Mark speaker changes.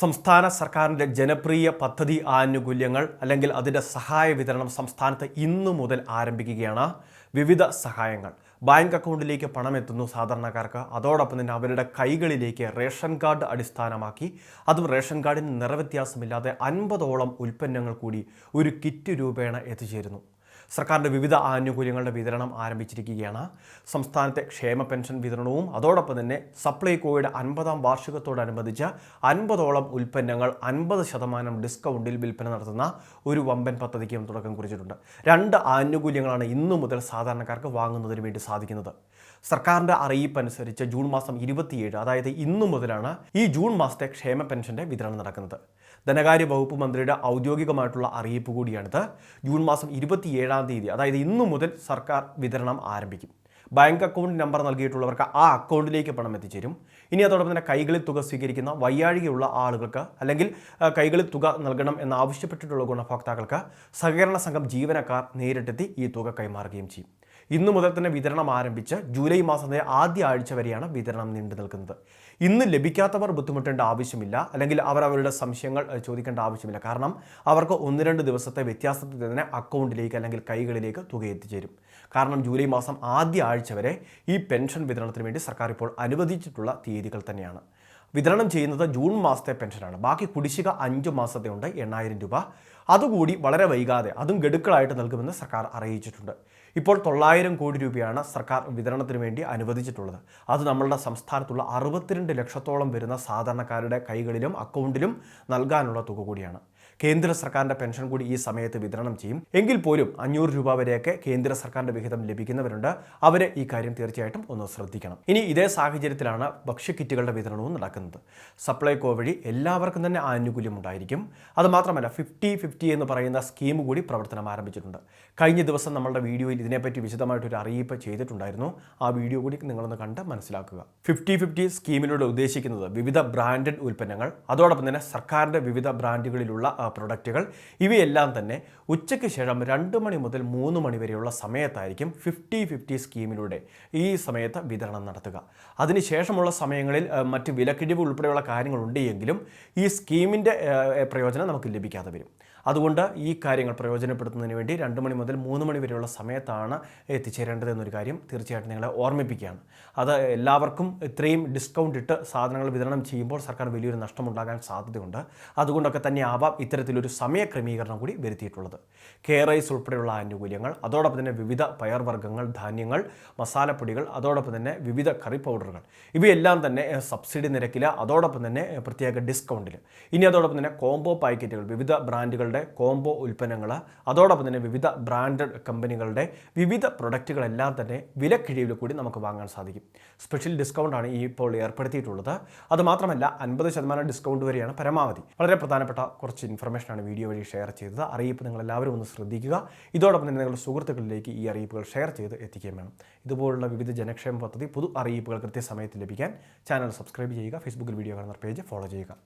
Speaker 1: സംസ്ഥാന സർക്കാരിന്റെ ജനപ്രിയ പദ്ധതി ആനുകൂല്യങ്ങൾ അല്ലെങ്കിൽ അതിന്റെ സഹായ വിതരണം സംസ്ഥാനത്ത് ഇന്നു മുതൽ ആരംഭിക്കുകയാണ്. വിവിധ സഹായങ്ങൾ. ബാങ്ക് അക്കൗണ്ടിലേക്ക് പണം എത്തുന്നു സാധാരണക്കാർക്ക്. അതോടൊപ്പം തന്നെ അവരുടെ കൈകളിലേക്ക് റേഷൻ കാർഡ് അടിസ്ഥാനമാക്കി. അതും റേഷൻ കാർഡിന് നിറവ്യത്യാസമില്ലാതെ അൻപതോളം ഉൽപ്പന്നങ്ങൾ കൂടി ഒരു കിറ്റ് രൂപേണ എത്തിച്ചേരുന്നു. സർക്കാരിന്റെ വിവിധ ആനുകൂല്യങ്ങളുടെ വിതരണം ആരംഭിച്ചിരിക്കുകയാണ്. സംസ്ഥാനത്തെ ക്ഷേമ പെൻഷൻ വിതരണവും അതോടൊപ്പം തന്നെ സപ്ലൈകോയുടെ അൻപതാം വാർഷികത്തോടനുബന്ധിച്ച് അൻപതോളം ഉൽപ്പന്നങ്ങൾ അൻപത് ശതമാനം ഡിസ്കൗണ്ടിൽ വിൽപ്പന നടത്തുന്ന ഒരു വമ്പൻ പദ്ധതിക്കും തുടക്കം കുറിച്ചിട്ടുണ്ട്. രണ്ട് ആനുകൂല്യങ്ങളാണ് ഇന്നു മുതൽ സാധാരണക്കാർക്ക് വാങ്ങുന്നതിന് വേണ്ടി സാധിക്കുന്നത്. സർക്കാരിന്റെ അറിയിപ്പ് അനുസരിച്ച് ജൂൺ മാസം ഇരുപത്തിയേഴ് അതായത് ഇന്നു മുതലാണ് ഈ ജൂൺ മാസത്തെ ക്ഷേമ പെൻഷന്റെ വിതരണം നടക്കുന്നത്. ധനകാര്യ വകുപ്പ് മന്ത്രിയുടെ ഔദ്യോഗികമായിട്ടുള്ള അറിയിപ്പ് കൂടിയാണിത്. ജൂൺ മാസം ഇരുപത്തിയേഴാം തീയതി അതായത് ഇന്നു മുതൽ സർക്കാർ വിതരണം ആരംഭിക്കും. ബാങ്ക് അക്കൗണ്ട് നമ്പർ നൽകിയിട്ടുള്ളവർക്ക് ആ അക്കൗണ്ടിലേക്ക് പണം എത്തിച്ചേരും. ഇനി അതോടൊപ്പം തന്നെ കൈകളിൽ തുക സ്വീകരിക്കുന്ന വയ്യാഴികയുള്ള ആളുകൾക്ക് അല്ലെങ്കിൽ കൈകളിൽ തുക നൽകണം എന്ന് ആവശ്യപ്പെട്ടിട്ടുള്ള ഗുണഭോക്താക്കൾക്ക് സഹകരണ സംഘം ജീവനക്കാർ നേരിട്ടെത്തി ഈ തുക കൈമാറുകയും ചെയ്യും. ഇന്നു മുതൽ തന്നെ വിതരണം ആരംഭിച്ച് ജൂലൈ മാസത്തെ ആദ്യ ആഴ്ച വരെയാണ് വിതരണം നീണ്ടു നിൽക്കുന്നത്. ഇന്ന് ലഭിക്കാത്തവർ ബുദ്ധിമുട്ടേണ്ട ആവശ്യമില്ല അല്ലെങ്കിൽ അവർ അവരുടെ സംശയങ്ങൾ ചോദിക്കേണ്ട ആവശ്യമില്ല. കാരണം അവർക്ക് ഒന്ന് രണ്ട് ദിവസത്തെ വ്യത്യാസത്തിൽ തന്നെ അക്കൗണ്ടിലേക്ക് അല്ലെങ്കിൽ കൈകളിലേക്ക് തുക എത്തിച്ചേരും. കാരണം ജൂലൈ മാസം ആദ്യ ആഴ്ച വരെ ഈ പെൻഷൻ വിതരണത്തിന് വേണ്ടി സർക്കാർ ഇപ്പോൾ അനുവദിച്ചിട്ടുള്ള തീയതികൾ തന്നെയാണ്. വിതരണം ചെയ്യുന്നത് ജൂൺ മാസത്തെ പെൻഷനാണ്. ബാക്കി കുടിശ്ശിക അഞ്ച് മാസത്തെ ഉണ്ട് എണ്ണായിരം രൂപ. അതുകൂടി വളരെ വൈകാതെ അതും ഗഡുക്കളായിട്ട് നൽകുമെന്ന് സർക്കാർ അറിയിച്ചിട്ടുണ്ട്. ഇപ്പോൾ തൊള്ളായിരം കോടി രൂപയാണ് സർക്കാർ വിതരണത്തിന് വേണ്ടി അനുവദിച്ചിട്ടുള്ളത്. അത് നമ്മളുടെ സംസ്ഥാനത്തുള്ള അറുപത്തിരണ്ട് ലക്ഷത്തോളം വരുന്ന സാധാരണക്കാരുടെ കൈകളിലും അക്കൗണ്ടിലും നൽകാനുള്ള തുക കൂടിയാണ്. കേന്ദ്ര സർക്കാരിന്റെ പെൻഷൻ കൂടി ഈ സമയത്ത് വിതരണം ചെയ്യും. എങ്കിൽ പോലും അഞ്ഞൂറ് രൂപ വരെയൊക്കെ കേന്ദ്ര സർക്കാരിന്റെ വിഹിതം ലഭിക്കുന്നവരുണ്ട്. അവരെ ഈ കാര്യം തീർച്ചയായിട്ടും ഒന്ന് ശ്രദ്ധിക്കണം. ഇനി ഇതേ സാഹചര്യത്തിലാണ് ഭക്ഷ്യക്കിറ്റുകളുടെ വിതരണവും നടക്കുന്നത്. സപ്ലൈകോ വഴി എല്ലാവർക്കും തന്നെ ആനുകൂല്യം ഉണ്ടായിരിക്കും. അതുമാത്രമല്ല ഫിഫ്റ്റി ഫിഫ്റ്റി എന്ന് പറയുന്ന സ്കീം കൂടി പ്രവർത്തനം ആരംഭിച്ചിട്ടുണ്ട്. കഴിഞ്ഞ ദിവസം നമ്മളുടെ വീഡിയോയിൽ ഇതിനെപ്പറ്റി വിശദമായിട്ടൊരു അറിയിപ്പ് ചെയ്തിട്ടുണ്ടായിരുന്നു. ആ വീഡിയോ കൂടി നിങ്ങളൊന്ന് കണ്ട് മനസ്സിലാക്കുക. ഫിഫ്റ്റി ഫിഫ്റ്റി സ്കീമിലൂടെ ഉദ്ദേശിക്കുന്നത് വിവിധ ബ്രാൻഡഡ് ഉൽപ്പന്നങ്ങൾ അതോടൊപ്പം തന്നെ സർക്കാരിന്റെ വിവിധ ബ്രാൻഡുകളിലുള്ള പ്രൊഡക്റ്റുകൾ ഇവയെല്ലാം തന്നെ ഉച്ചയ്ക്ക് ശേഷം രണ്ട് മണി മുതൽ മൂന്ന് മണി വരെയുള്ള സമയത്തായിരിക്കും ഫിഫ്റ്റി ഫിഫ്റ്റി സ്കീമിലൂടെ ഈ സമയത്ത് വിതരണം നടത്തുക. അതിനുശേഷമുള്ള സമയങ്ങളിൽ മറ്റ് വിലക്കിഴിവ് ഉൾപ്പെടെയുള്ള കാര്യങ്ങളുണ്ട് എങ്കിലും ഈ സ്കീമിന്റെ പ്രയോജനം നമുക്ക് ലഭിക്കാതെ വരും. അതുകൊണ്ട് ഈ കാര്യങ്ങൾ പ്രയോജനപ്പെടുത്തുന്നതിന് വേണ്ടി രണ്ട് മണി മുതൽ മൂന്ന് മണി വരെയുള്ള സമയത്താണ് എത്തിച്ചേരേണ്ടത് എന്നൊരു കാര്യം തീർച്ചയായിട്ടും നിങ്ങളെ ഓർമ്മിപ്പിക്കുകയാണ്. അത് എല്ലാവർക്കും ഇത്രയും ഡിസ്കൗണ്ട് ഇട്ട് സാധനങ്ങൾ വിതരണം ചെയ്യുമ്പോൾ സർക്കാർ വലിയൊരു നഷ്ടമുണ്ടാകാൻ സാധ്യതയുണ്ട്. അതുകൊണ്ടൊക്കെ തന്നെ ആവാം ഇത്തരത്തിലൊരു സമയ ക്രമീകരണം കൂടി വരുത്തിയിട്ടുള്ളത്. കെ റൈസ് ഉൾപ്പെടെയുള്ള ആനുകൂല്യങ്ങൾ അതോടൊപ്പം തന്നെ വിവിധ പയർവർഗങ്ങൾ ധാന്യങ്ങൾ മസാലപ്പൊടികൾ അതോടൊപ്പം തന്നെ വിവിധ കറി പൗഡറുകൾ. ഇവയെല്ലാം തന്നെ സബ്സിഡി നിരക്കിൽ അതോടൊപ്പം തന്നെ പ്രത്യേക ഡിസ്കൗണ്ടിൽ ഇനി അതോടൊപ്പം തന്നെ കോംബോ പാക്കറ്റുകൾ വിവിധ ബ്രാൻഡുകളുടെ കോംബോ ഉൽപ്പന്നങ്ങൾ അതോടൊപ്പം തന്നെ വിവിധ ബ്രാൻഡഡ് കമ്പനികളുടെ വിവിധ പ്രൊഡക്റ്റുകളെല്ലാം തന്നെ വിലക്കിഴിവിൽ കൂടി നമുക്ക് വാങ്ങാൻ സാധിക്കും. സ്പെഷ്യൽ ഡിസ്കൗണ്ടാണ് ഈ ഇപ്പോൾ ഏർപ്പെടുത്തിയിട്ടുള്ളത്. അതുമാത്രമല്ല അൻപത് ശതമാനം ഡിസ്കൗണ്ട് വരെയാണ് പരമാവധി. വളരെ പ്രധാനപ്പെട്ട കുറച്ച് ഇൻഫർമേഷനാണ് വീഡിയോ വഴി ഷെയർ ചെയ്തത്. അറിയിപ്പ് നിങ്ങൾ എല്ലാവരും ഒന്ന് ശ്രദ്ധിക്കുക. ഇതോടൊപ്പം തന്നെ നിങ്ങളുടെ സുഹൃത്തുക്കളിലേക്ക് ഈ അറിയിപ്പുകൾ ഷെയർ ചെയ്ത് എത്തിക്കുകയും വേണം. ഇതുപോലുള്ള വിവിധ ജനക്ഷേമ പദ്ധതി പുതു അറിയിപ്പുകൾ കൃത്യസമയത്ത് ലഭിക്കാൻ ചാനൽ സബ്സ്ക്രൈബ് ചെയ്യുക. ഫേസ്ബുക്കിൽ വീഡിയോ കാണുന്ന പേജ് ഫോളോ ചെയ്യുക.